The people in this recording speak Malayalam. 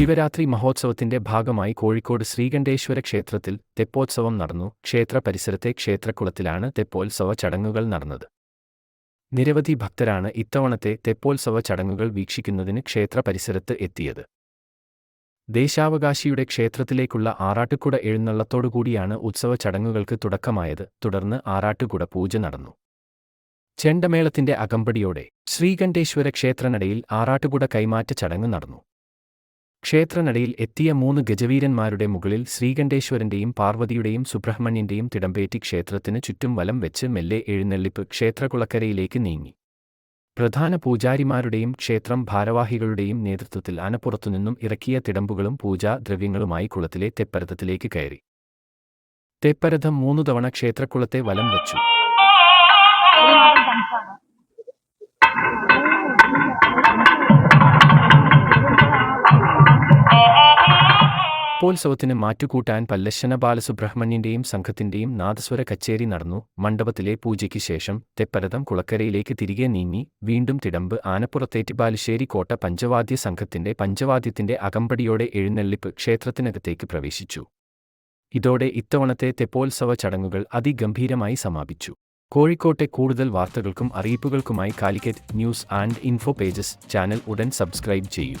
ശിവരാത്രി മഹോത്സവത്തിന്റെ ഭാഗമായി കോഴിക്കോട് ശ്രീകണ്ഠേശ്വര ക്ഷേത്രത്തിൽ തെപ്പോത്സവം നടന്നു. ക്ഷേത്ര പരിസരത്തെ ക്ഷേത്രക്കുളത്തിലാണ് തെപ്പോത്സവ ചടങ്ങുകൾ നടന്നത്. നിരവധി ഭക്തരാണ് ഇത്തവണത്തെ തെപ്പോത്സവ ചടങ്ങുകൾ വീക്ഷിക്കുന്നതിന് ക്ഷേത്ര പരിസരത്ത് എത്തിയത്. ദേശാവകാശിയുടെ ക്ഷേത്രത്തിലേക്കുള്ള ആറാട്ടുകുട എഴുന്നള്ളത്തോടുകൂടിയാണ് ഉത്സവ ചടങ്ങുകൾക്ക് തുടക്കമായത്. തുടർന്ന് ആറാട്ടുകുട പൂജ നടന്നു. ചെണ്ടമേളത്തിന്റെ അകമ്പടിയോടെ ശ്രീകണ്ഠേശ്വര ക്ഷേത്രനടയിൽ ആറാട്ടുകുട കൈമാറ്റ ചടങ്ങ് നടന്നു. ക്ഷേത്രനടയിൽ എത്തിയ മൂന്ന് ഗജവീരന്മാരുടെ മുകളിൽ ശ്രീകണ്ഠേശ്വരന്റെയും പാർവതിയുടെയും സുബ്രഹ്മണ്യന്റെയും തിടമ്പേറ്റി ക്ഷേത്രത്തിന് ചുറ്റും വലം വെച്ച് മെല്ലെ എഴുന്നള്ളിപ്പ് ക്ഷേത്രകുളക്കരയിലേക്ക് നീങ്ങി. പ്രധാന പൂജാരിമാരുടെയും ക്ഷേത്രം ഭാരവാഹികളുടെയും നേതൃത്വത്തിൽ ആനപ്പുറത്തുനിന്നും ഇറക്കിയ തിടമ്പുകളും പൂജാ ദ്രവ്യങ്ങളുമായി കുളത്തിലെ തെപ്പരഥത്തിലേക്ക് കയറി. തെപ്പരഥം മൂന്നു തവണ ക്ഷേത്രക്കുളത്തെ വലം വച്ചു. തെപ്പോത്സവത്തിന് മാറ്റുകൂട്ടാൻ പല്ലശ്ശന ബാലസുബ്രഹ്മണ്യന്റെയും സംഘത്തിന്റെയും നാദസ്വര കച്ചേരി നടന്നു. മണ്ഡപത്തിലെ പൂജയ്ക്ക് ശേഷം തെപ്പരതം കുളക്കരയിലേക്ക് തിരികെ നീങ്ങി വീണ്ടും തിടമ്പ് ആനപ്പുറത്തേറ്റ് ബാലുശ്ശേരി കോട്ട പഞ്ചവാദ്യ സംഘത്തിന്റെ പഞ്ചവാദ്യത്തിന്റെ അകമ്പടിയോടെ എഴുന്നള്ളിപ്പ് ക്ഷേത്രത്തിനകത്തേക്ക് പ്രവേശിച്ചു. ഇതോടെ ഇത്തവണത്തെ തെപ്പോത്സവ ചടങ്ങുകൾ അതിഗംഭീരമായി സമാപിച്ചു. കോഴിക്കോട്ടെ കൂടുതൽ വാർത്തകൾക്കും അറിയിപ്പുകൾക്കുമായി Calicut news and info pages channel ഉടൻ സബ്സ്ക്രൈബ് ചെയ്യൂ.